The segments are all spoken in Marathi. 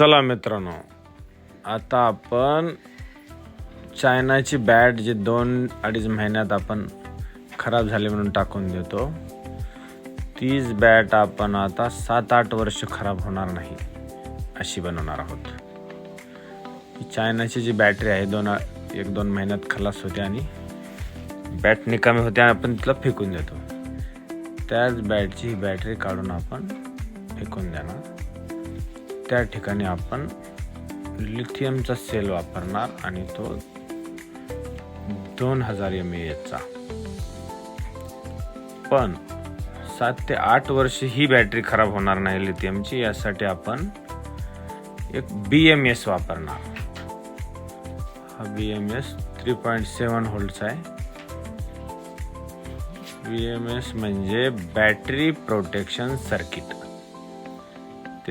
चला मित्रांनो आता आपण चायनाची बॅट जी दोन अडीच महिन्यात आपण खराब झाली म्हणून टाकून देतो तीच बॅट आपण आता सात आठ वर्ष खराब होणार नाही अशी बनवणार आहोत. चायनाची जी बॅटरी आहे दोन एक दोन महिन्यात खलास होते आणि बॅट निकामी होते आणि आपण तिला फेकून देतो. त्याच बॅटची ही बॅटरी काढून आपण फेकून देणार. त्या ठिकाणी आपण लिथियमचा सेल वापरणार आणि तो दोन हजार एम एचचा पण सात ते आठ वर्ष ही बॅटरी खराब होणार नाही लिथियमची यासाठी आपण एक बी एम एस वापरणार. हा B M S three point seven होल्डचा आहे. बी एम एस म्हणजे बॅटरी प्रोटेक्शन सर्किट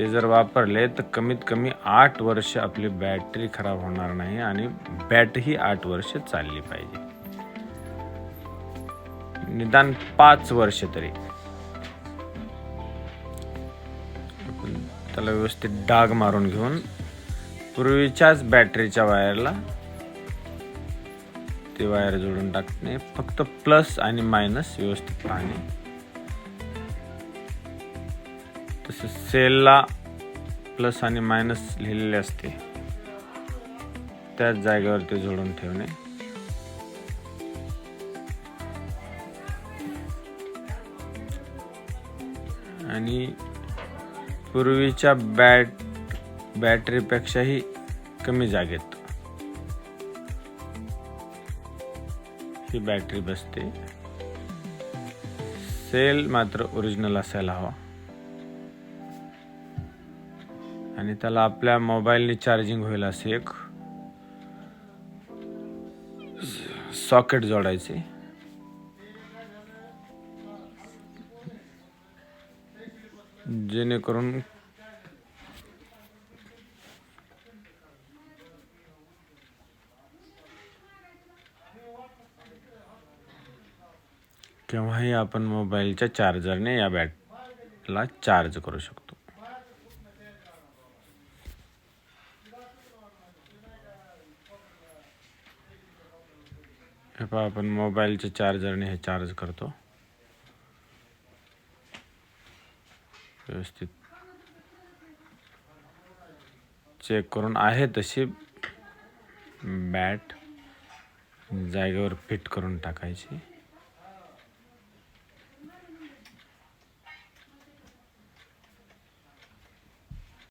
ते जर वापरले तर कमीत कमी आठ वर्ष आपली बॅटरी खराब होणार नाही आणि बॅटही आठ वर्ष चालली पाहिजे. निदान पाच वर्ष तरी. त्याला व्यवस्थित डाग मारून घेऊन पूर्वीच्याच बॅटरीच्या वायरला ते वायर जोडून टाकणे. फक्त प्लस आणि मायनस व्यवस्थित पाहणे. तसेच सेलला प्लस आणि मायनस लिहिलेले असते. त्याच जागेवर ते जोडून ठेवणे. आणि पूर्वीच्या बॅट बॅटरीपेक्षाही कमी जागेत. ही बॅटरी बसते. सेल मात्र ओरिजिनल असायला हवा. आणि त्याला आपल्या मोबाईलने चार्जिंग होईल असे एक सॉकेट जोडायचे. जेणेकरून केव्हाही आपण मोबाईलच्या चार्जरने या बॅटला चार्ज करू शकतो. हे पहा आपण मोबाईलचे चार्जरने हे चार्ज करतो. व्यवस्थित. चेक करून आहे तशी बॅट जागेवर फिट करून टाकायची.